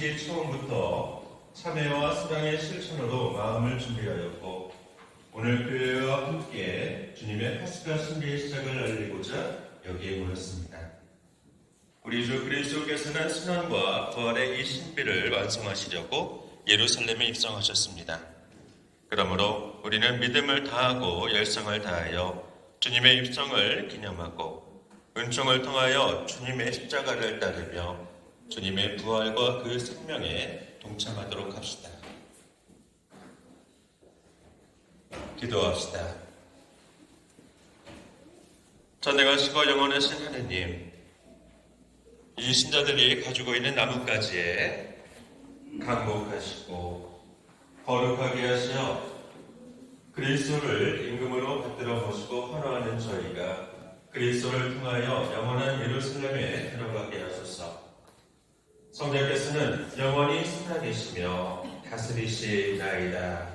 사순식이 처음부터 참회와 사랑의 실천으로 마음을 준비하였고 오늘 교회와 함께 주님의 파스카 신비의 시작을 알리고자 여기에 모였습니다. 우리 주 그리스도께서는 순환과 부활의 이 신비를 완성하시려고 예루살렘에 입성하셨습니다. 그러므로 우리는 믿음을 다하고 열성을 다하여 주님의 입성을 기념하고 은총을 통하여 주님의 십자가를 따르며 주님의 부활과 그 생명에 동참하도록 합시다. 기도합시다. 전능하시고 영원하신 하느님, 이 신자들이 가지고 있는 나뭇가지에 강복하시고 거룩하게 하시어 그리스도를 임금으로 받들어 모시고 환호하는 저희가 그리스도를 통하여 영원한 예루살렘에 들어가게 하소서. 성자께서는 영원히 살아계시며 다스리시나이다.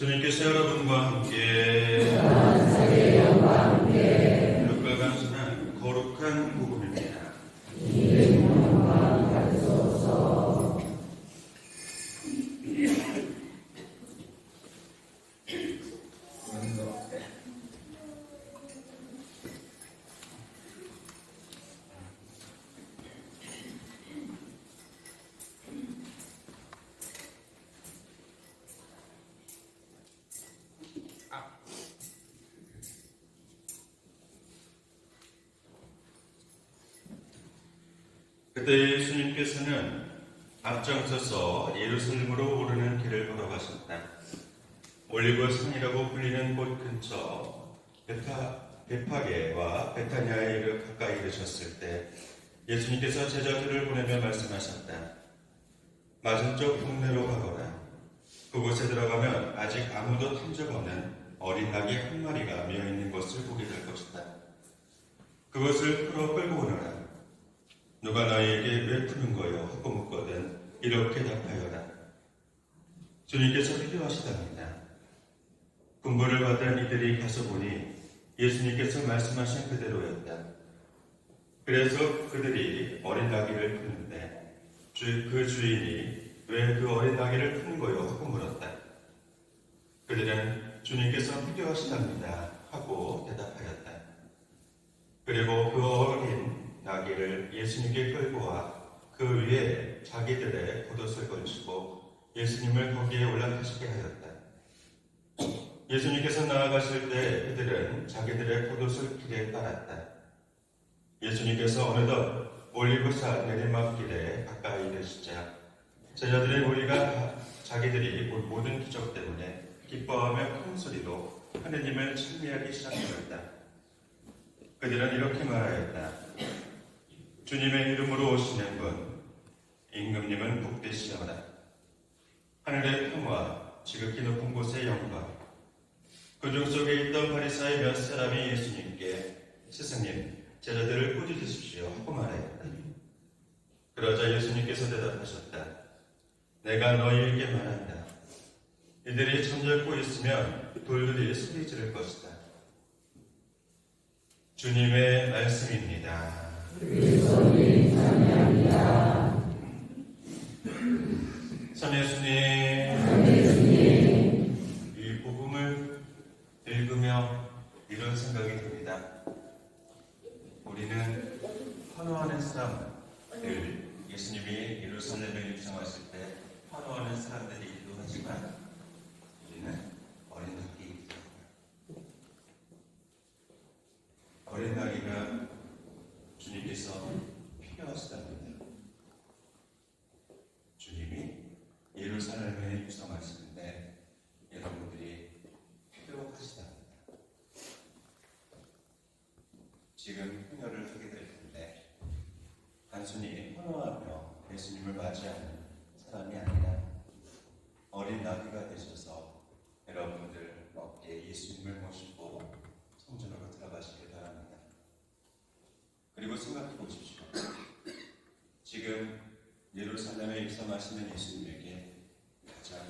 주님께서 여러분과 함께 그때 예수님께서는 앞장서서 예루살렘으로 오르는 길을 걸어가셨다. 올리브 산이라고 불리는 곳 근처 베타, 베파게와 베타냐에 가까이 이르셨을 때 예수님께서 제자들을 보내며 말씀하셨다. 맞은쪽 동네로 가거라. 그곳에 들어가면 아직 아무도 탄 적 없는 어린 낙이 한 마리가 메어 있는 것을 보게 될 것이다. 그것을 풀어 끌고 오너라. 누가 너희에게 왜 푸는 거요? 하고 묻거든 이렇게 답하여라. 주님께서 필요하시답니다. 군부를 받은 이들이 가서 보니 예수님께서 말씀하신 그대로였다. 그래서 그들이 어린 나귀를 푸는데 주, 그 주인이 왜 그 어린 나귀를 푸는 거요? 하고 물었다. 그들은 주님께서 필요하시답니다. 하고 대답하였다. 그리고 그 어린 나귀를 예수님께 끌고 와 그 위에 자기들의 겉옷을 걸치고 예수님을 거기에 올라타시게 하였다. 예수님께서 나아가실 때 그들은 자기들의 겉옷을 길에 빨았다. 예수님께서 어느덧 올리브산 내리막길에 가까이 이르시자 제자들의 무리가 자기들이 본 모든 기적 때문에 기뻐하며 큰 소리로 하느님을 찬미하기 시작하였다. 그들은 이렇게 말하였다. 주님의 이름으로 오시는 분, 임금님은 복되시어라. 하늘의 평화, 지극히 높은 곳의 영광. 그중 속에 있던 바리사의 몇 사람이 예수님께 스승님, 제자들을 꾸짖으십시오 하고 말하였다. 그러자 예수님께서 대답하셨다. 내가 너희에게 말한다. 이들이 잠자고 있으면 돌들이 소리 지를 것이다. 주님의 말씀입니다. 참 예수님, 이 복음을 읽으며 이런 생각이 듭니다. 우리는 환호하는 사람들, 예수님이 예루살렘에 입성하실 때 환호하는 사람들이기도 하지만 우리는 어린 나귀이기도 합니다. 어린 나귀가 주님께서 필요하시답니다. 주님이 예루살렘에 입성하시는데 여러분들이 필요하시답니다. 지금 행여를 하게 될 텐데 단순히 환호하며 예수님을 맞이하는 사람이 아니라 어린 나귀가 되셔서 여러분들 어깨에 예수님을 모시고 성전으로 들어가시길 바랍니다. 그리고 생각해 보십시오. 지금 예루살렘에 입성하시는 예수님에게 가장